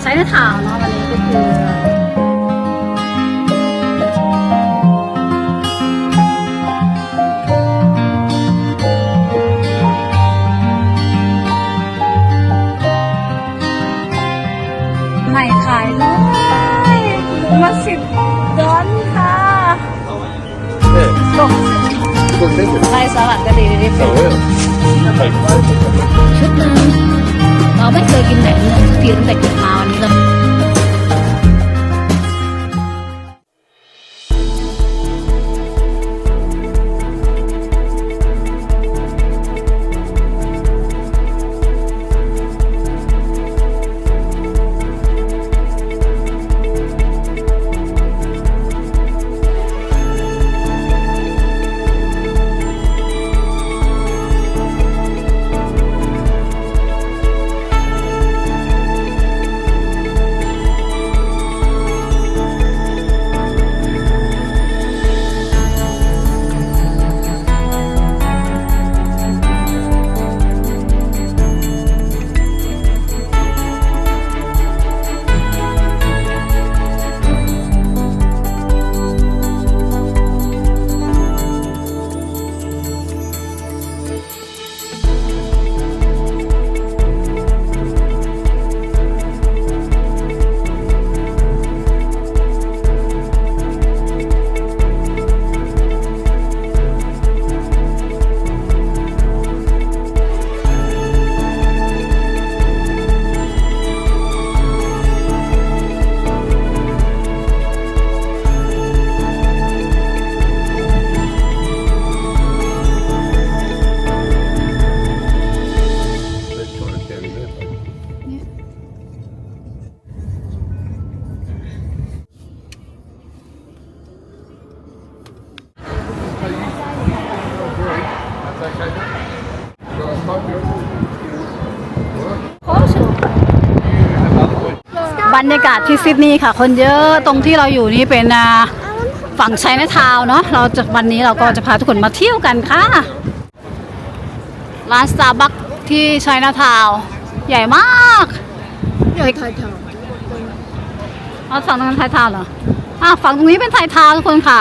ใช้ในถาวเนาะวันนี้ก็คือใหม่ขายด้วยมาสิบดอนค่ะตกไล่สลัดก็ดีดี So, yeah. ชุดหนึ่งเราไม่เคยกินแบบนี้สักทีตั้งแต่เกิดมา วั บรรยากาศที่ซิดนีย์ค่ะ คนเยอะตรงที่เราอยู่นี่เป็นฝั่งไชน่าทาว์เนาะเราจะวันนี้เราก็จะพาทุกคนมาเที่ยวกันค่ะ ร้านสตาร์บัคที่ไชน่าทาว์ใหญ่มากใหญ่ไทยทาวน์เอาฝั่งตรงนั้นไทยทาว์เหรออะฝั่งตรงนี้เป็นไทยทาว์ทุกคนค่ะ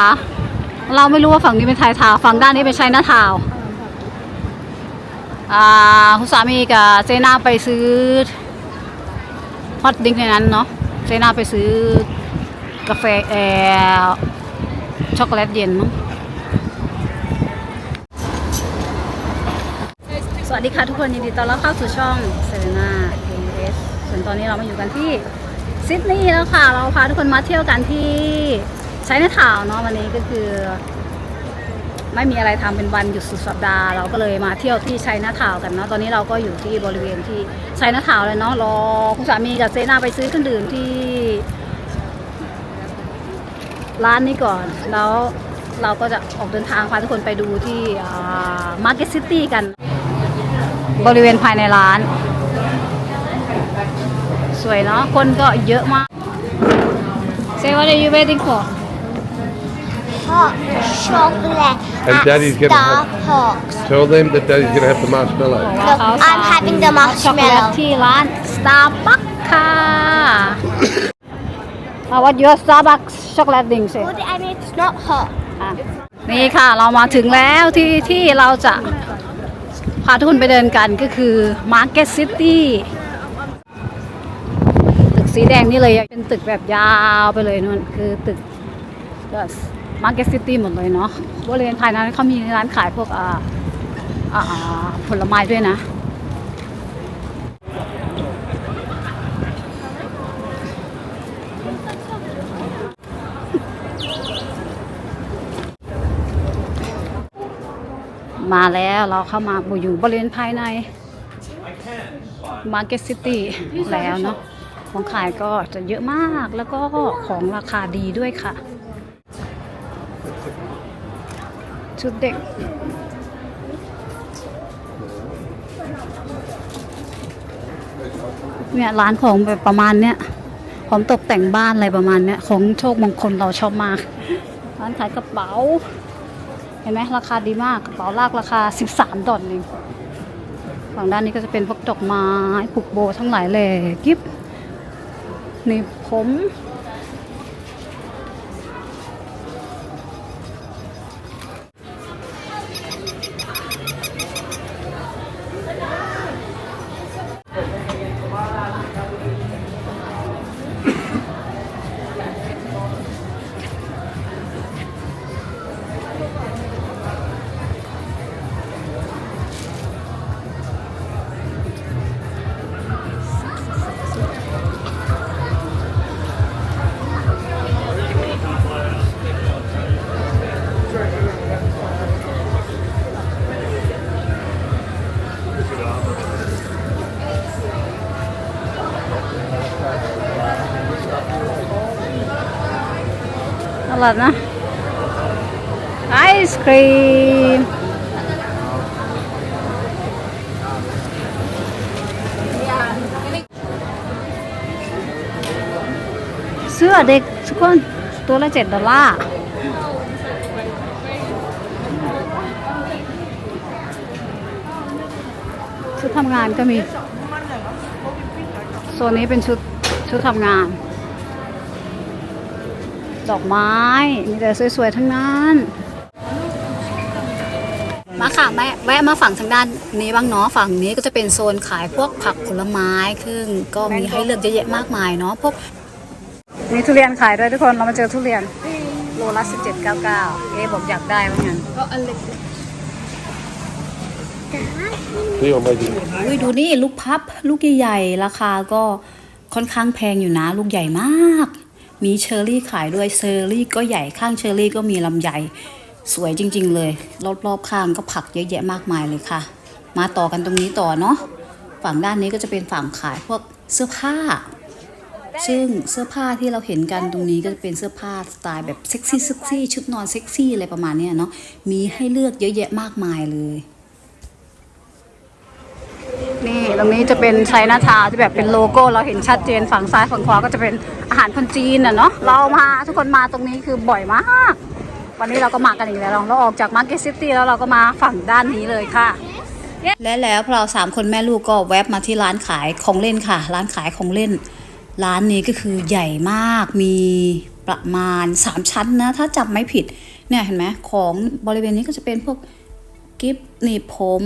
เราไม่รู้ว่าฝั่งนี้เป็นไทยทาว์ฝั่งด้านนี้เป็นไชน่าทาว์ คุณสามีกับเจน่าไปซื้อฮอตดิ้งในนั้นเนาะเจน่าไปซื้อกาแฟเออช็อกโกแลตเย็นมั้งสวัสดีค่ะทุกคนยินดีต้อนรับเข้าสู่ช่องเซเลน่าเอสส่วนตอนนี้เรามาอยู่กันที่ซิดนีย์แล้วค่ะ เราพาทุกคนมาเที่ยวกันที่ใช้ในถาวน์เนาะวันนี้ก็คือ ไม่มีอะไรทำเป็นวันหยุดสุดสัปดาห์เราก็เลยมาเที่ยวที่ชัยนาทาวกันเนาะตอนนี้เราก็อยู่ที่บริเวณที่ชัยนาทาวน์เลยเนาะรอคุณสามีกับเซนาไปซื้อเครื่องดื่มที่ ร้านนี้ก่อนแล้วเราก็จะออกเดินทางพาทุกคนไปดูที่มาร์เก็ตซิตี้กัน บริเวณภายในร้าน สวยเนาะคนก็เยอะมาก Say what are you waiting for hot chocolate And at Daddy's gonna have- Starbucks. Tell them that Daddy's going to have the marshmallow. Look, I'm having the ช็อกโกแลต marshmallow. ที่ร้าน Starbucks ค่ะ uh, What your Starbucks chocolate drink say What I mean, it's not hot. อะนี่ค่ะเรามาถึงแล้วที่ที่เราจะพาทุกคนไปเดินกันก็คือ Market City ตึกสีแดงนี่เลยเป็นตึกแบบยาวไปเลยนู่นคือตึก Market City หมดเลยเนาะบริเวณภายในเขามีร้านขายพวกอ่าผลไม้ด้วยนะ มาแล้วเราเข้ามาอยู่บริเวณภายใน Market City แล้วเนาะของขายก็จะเยอะมากแล้วก็ของราคาดีด้วยค่ะ ชุดเด็ก เนี่ยร้านของแบบประมาณเนี้ยของตกแต่งบ้านอะไรประมาณเนี้ยของโชคมงคลเราชอบมาก ร้านขายกระเป๋า เห็นไหมราคาดีมากกระเป๋าลากราคา 13 ดอลเองฝั่งด้านนี้ก็จะเป็นพวกดอกไม้ผูกโบทั้งหลายเลยกิฟนี่ผม อร่อยนะไอศครีมเสื้อเด็กทุกคนตัวละเจ็ดดอลลาร์ชุดทำงานก็มีโซนนี้เป็นชุดชุดทำงาน ดอกไม้ มีแต่สวยๆทั้งนั้น มาค่ะแม่แวะมาฝั่งทางด้านนี้บ้างเนาะฝั่งนี้ก็จะเป็นโซนขายพวกผักผลไม้ซึ่งก็มีให้เลือกเยอะแยะมากมายเนาะพวกมีทุเรียนขายด้วยทุกคนเรามาเจอทุเรียนโลละ17.99เอ๊บอกอยากได้ว่างั้น Leo made it. อุ้ยดูนี่ลูกพับ ลูกใหญ่ๆราคาก็ค่อนข้างแพงอยู่นะ ลูกใหญ่มาก มีเชอร์รี่ขายด้วยเชอร์รี่ก็ใหญ่ข้างเชอร์รี่ก็มีลำไยสวยจริง ๆ เลย รอบๆข้างก็ผักเยอะแยะมากมายเลยค่ะ มาต่อกันตรงนี้ต่อเนาะฝั่งด้านนี้ก็จะเป็นฝั่งขายพวกเสื้อผ้า ซึ่งเสื้อผ้าที่เราเห็นกันตรงนี้ก็จะเป็นเสื้อผ้าสไตล์แบบเซ็กซี่เซ็กซี่ชุดนอนเซ็กซี่อะไรประมาณนี้เนาะมีให้เลือกเยอะแยะมากมายเลย นี่ตรงนี้จะเป็นไชน่าทาวที่แบบเป็นโลโก้เราเห็นชัดเจนฝั่งซ้ายฝั่งขวาก็จะเป็นอาหารคนจีนอะเนาะเรามาทุกคนมาตรงนี้คือบ่อยมาก วันนี้เราก็มากันอีกแล้วเราออกจากมาร์เก็ตซิตี้แล้วเราก็มาฝั่งด้านนี้เลยค่ะและแล้วพวกเราสามคนแม่ลูกก็แวบมาที่ร้านขายของเล่นค่ะ ร้านขายของเล่น ร้านนี้ก็คือใหญ่มากมีประมาณ 3 ชั้นนะ ถ้าจำไม่ผิดเนี่ยเห็นไหมของบริเวณนี้ก็จะเป็นพวกกิฟต์หนีบผม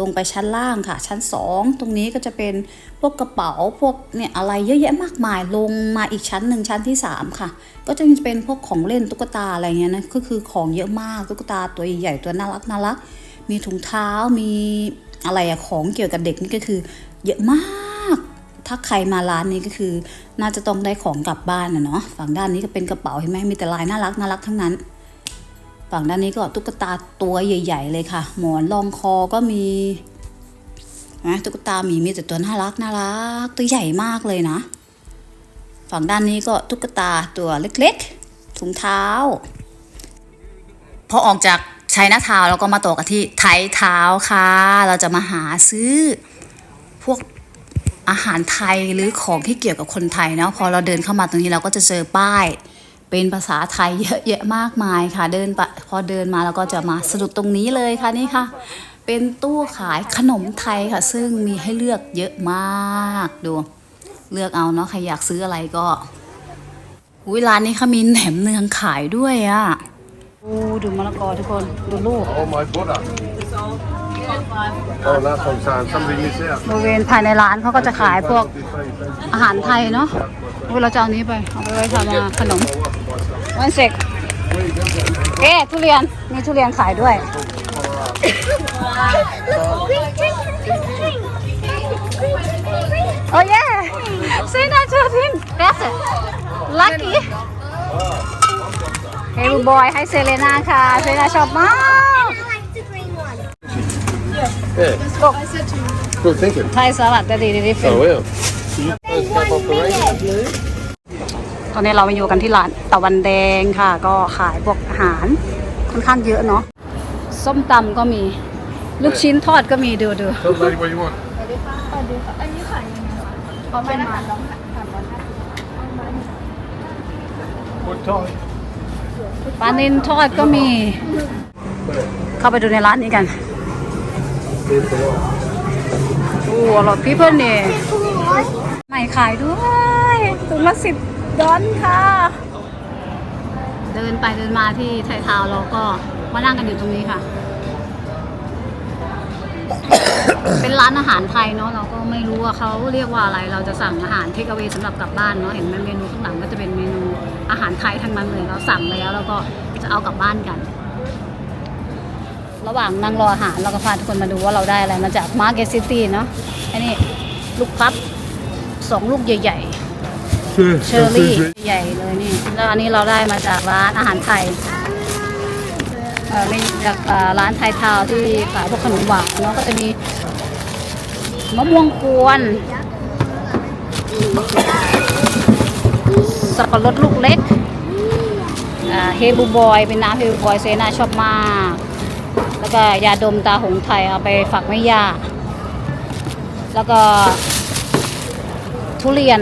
ลงไปชั้นล่างค่ะ ชั้น 2 ตรงนี้ก็จะเป็นพวกกระเป๋าพวกเนี่ยอะไรเยอะแยะมากมายลงมาอีกชั้นหนึ่งชั้นที่ 3 ค่ะ ก็จะเป็นพวกของเล่นตุ๊กตาอะไรเงี้ยนะก็คือของเยอะมากตุ๊กตาตัวใหญ่ตัวน่ารักน่ารักมีถุงเท้ามีอะไรอะของเกี่ยวกับเด็กนี่ก็คือ เยอะมากถ้าใครมาร้านนี้ก็คือ น่าจะต้องได้ของกลับบ้านนะเนาะฝั่งด้านนี้ก็เป็นกระเป๋าเห็นไหมมีแต่ลายน่ารักน่ารักทั้งนั้น ฝั่งด้านนี้ก็ตุ๊กตาตัวใหญ่ ๆ เลยค่ะ หมอนรองคอก็มีนะตุ๊กตาหมีมีแต่ตัวน่ารักน่ารักตัวใหญ่มากเลยนะ ฝั่งด้านนี้ก็ตุ๊กตาตัวเล็กๆถุงเท้า พอออกจากชัยนาทาวเราก็มาต่อกันที่ไทยเท้าค่ะ เราจะมาหาซื้อพวกอาหารไทยหรือของที่เกี่ยวกับคนไทยเนาะพอเราเดินเข้ามาตรงนี้เราก็จะเจอป้าย เป็นภาษาไทยเยอะแยะมากมายค่ะ เดินไปพอเดินมาเราก็จะมาสะดุดตรงนี้เลยค่ะนี่ค่ะ เป็นตู้ขายขนมไทยค่ะ ซึ่งมีให้เลือกเยอะมากดูเลือกเอาเนาะใครอยากซื้ออะไรก็อุ้ยร้านนี้เขามีแหนมเนืองขายด้วยอะโอ้ดูมะละกอทุกคนดูลูก Oh, my butter. Oh, that's what I'm saying. Somebody needs it. บริเวณภายในร้านเขาก็จะขายพวกอาหารไทยเนาะ เวลาจะเอานี้ไป เอาไปไว้ทำขนมวันเสกเอ๊ะทุเรียน มีทุเรียนขายด้วย โอ้ยซีน่าเจอทินเบสลัคกี้เฮ้ยบอยให้เซเลน่าค่ะ เซเลน่าชอบมาก I like the green one. Yeah. Good thinking. ไทยสลัดแต่ดีดีดีฟิน Oh, yeah. ตอนนี้เรามาอยู่กันที่ร้านตะวันแดงค่ะ ก็ขายพวกอาหารค่อนข้างเยอะเนาะส้มตำก็มี ลูกชิ้นทอดก็มีดูดู Tell the lady what you want. เขาเป็นมา What time? ปลานินทอดก็มี เข้าไปดูในร้านนี้กัน โอ้อร่อยพี่เพื่อนเนี่ยใหม่ ขายด้วยถุงละสิบดอนค่ะ เดินไปเดินมาที่ไทยทาวเราก็มานั่งกันอยู่ตรงนี้ค่ะ เป็นร้านอาหารไทยเนาะเราก็ไม่รู้ว่าเขาเรียกว่าอะไร เราจะสั่งอาหารเทคเอา a y สำหรับกลับบ้านเนาะเห็นไหมเมนูข้างหลังก็จะเป็นเมนูอาหารไทยทั้งนั้นเลยเราสั่งแล้วแล้วก็จะเอากลับบ้านกัน ระหว่างนั่งรออาหารเราก็พาทุกคนมาดูว่าเราได้อะไรมาจากมาร์เก็ตซิตี้เนาะอันนี้ลูกพับ สองลูกใหญ่ๆ เชอร์รี่ใหญ่เลยนี่ แล้วอันนี้เราได้มาจากร้านอาหารไทยเออไม่จากเอ่อร้านไทยทาวน์ที่ขายพวกขนมหวานเนาะก็จะมีมะม่วงกวนสับปะรดลูกเล็กอ่าเฮบูบอย เป็นน้ำเฮบูบอยเซนาชอบมาก แล้วก็ยาดมตาหงไทยเอาไปฝากแม่ย่าแล้วก็ ทุเรียน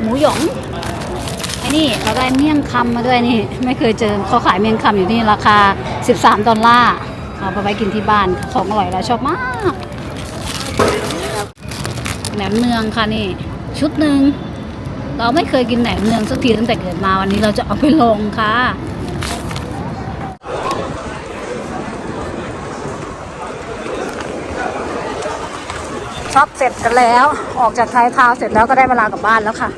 หมูหยองไอ้นี่เราได้เมี่ยงคำมาด้วยนี่ ไม่เคยเจอเขาขายเมี่ยงคำอยู่ที่ราคา 13 ดอลลาร์เอาไปไว้กินที่บ้านของอร่อยแล้วชอบมากแหนมเนืองค่ะนี่ชุดหนึ่งเราไม่เคยกินแหนมเนืองสักทีตั้งแต่เกิดมาวันนี้เราจะเอาไปลงค่ะ ช็อปเสร็จกันแล้ว ออกจากท้ายทาวเสร็จแล้วก็ได้เวลากลับบ้านแล้วค่ะ